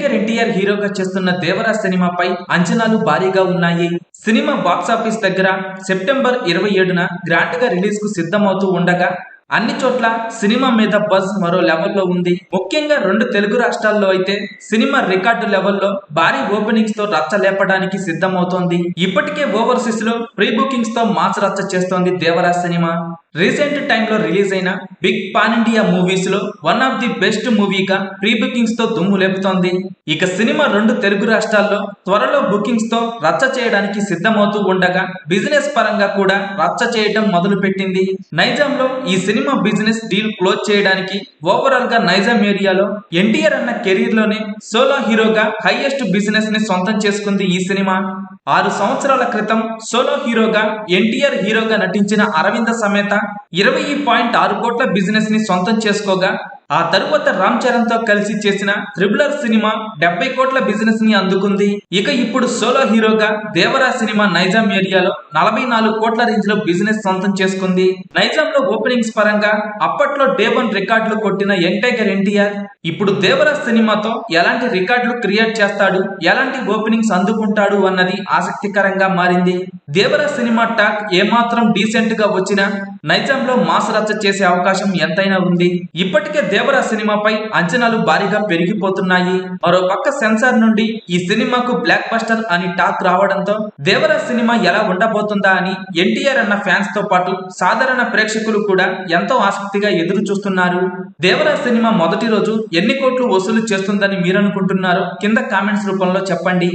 ఎన్టీఆర్ ఎన్టీఆర్ హీరోగా చేస్తున్న దేవరా సినిమాపై అంచనాలు భారీగా ఉన్నాయి. సినిమా బాక్సాఫీస్ దగ్గర సెప్టెంబర్ ఇరవై ఏడున గ్రాండ్గా రిలీజ్కు సిద్ధమవుతూ ఉండగా అన్ని చోట్ల సినిమా మీద బజ్ మరో లెవెల్లో ఉంది. ముఖ్యంగా రెండు తెలుగు రాష్ట్రాల్లో అయితే సినిమా రికార్డు లెవెల్లో భారీ ఓపెనింగ్స్తో రచ్చ లేపడానికి సిద్ధమవుతోంది. ఇప్పటికే ఓవర్సీస్లో ప్రీ బుకింగ్స్తో మాస్ రచ్చ చేస్తోంది దేవరా సినిమా. రీసెంట్ టైంలో రిలీజ్ అయిన బిగ్ పాన్ ఇండియా మూవీస్లో వన్ ఆఫ్ ది బెస్ట్ మూవీగా ప్రీ బుకింగ్స్తో దుమ్ము లేపుతోంది. ఇక సినిమా రెండు తెలుగు రాష్ట్రాల్లో త్వరలో బుకింగ్స్తో రచ్చ చేయడానికి సిద్ధమవుతూ ఉండగా బిజినెస్ పరంగా కూడా రచ్చ చేయడం మొదలు పెట్టింది నైజాంలో ఈ సినిమా బిజినెస్ డీల్ క్లోజ్ చేయడానికి ఓవరాల్గా నైజాం ఏరియాలో ఎన్టీఆర్ అన్న కెరీర్లోనే సోలో హీరోగా హైయెస్ట్ బిజినెస్ని సొంతం చేసుకుంది ఈ సినిమా. ఆరు సంవత్సరాల క్రితం సోలో హీరోగా ఎన్టీఆర్ హీరోగా నటించిన అరవింద సమేత ఇరవై పాయింట్ ఆరు కోట్ల బిజినెస్ని సొంతం చేసుకోగా ఆ తరువాత రామ్ చరణ్తో కలిసి చేసిన త్రిబులర్ సినిమా డెబ్బై కోట్ల బిజినెస్ని అందుకుంది. ఇక ఇప్పుడు సోలో హీరోగా దేవరా సినిమా నైజాం ఏరియాలో నలభై నాలుగు కోట్ల రేంజ్లో బిజినెస్ సొంతం చేసుకుంది. నైజాం లో ఓపెనింగ్స్ పరంగా అప్పట్లో డే వన్ రికార్డులు కొట్టిన యంగ్ టైగర్ ఎన్టీఆర్ ఇప్పుడు దేవరా సినిమాతో ఎలాంటి రికార్డులు క్రియేట్ చేస్తాడు ఎలాంటి ఓపెనింగ్స్ అందుకుంటాడు అన్నది ఆసక్తికరంగా మారింది. దేవరా సినిమా టాక్ ఏమాత్రం డీసెంట్గా వచ్చినా నైజాంలో మాస్ రచ్చ చేసే అవకాశం ఎంతైనా ఉంది. ఇప్పటికే దేవరా సినిమాపై అంచనాలు భారీగా పెరిగిపోతున్నాయి. మరో పక్క సెన్సార్ నుండి ఈ సినిమాకు బ్లాక్ బస్టర్ అని టాక్ రావడంతో దేవరా సినిమా ఎలా ఉండబోతుందా అని ఎన్టీఆర్ అన్న ఫ్యాన్స్తో పాటు సాధారణ ప్రేక్షకులు కూడా ఎంతో ఆసక్తిగా ఎదురు చూస్తున్నారు దేవరా సినిమా మొదటి రోజు ఎన్ని కోట్లు వసూలు చేస్తుందని మీరనుకుంటున్నారో కింద కామెంట్స్ రూపంలో చెప్పండి.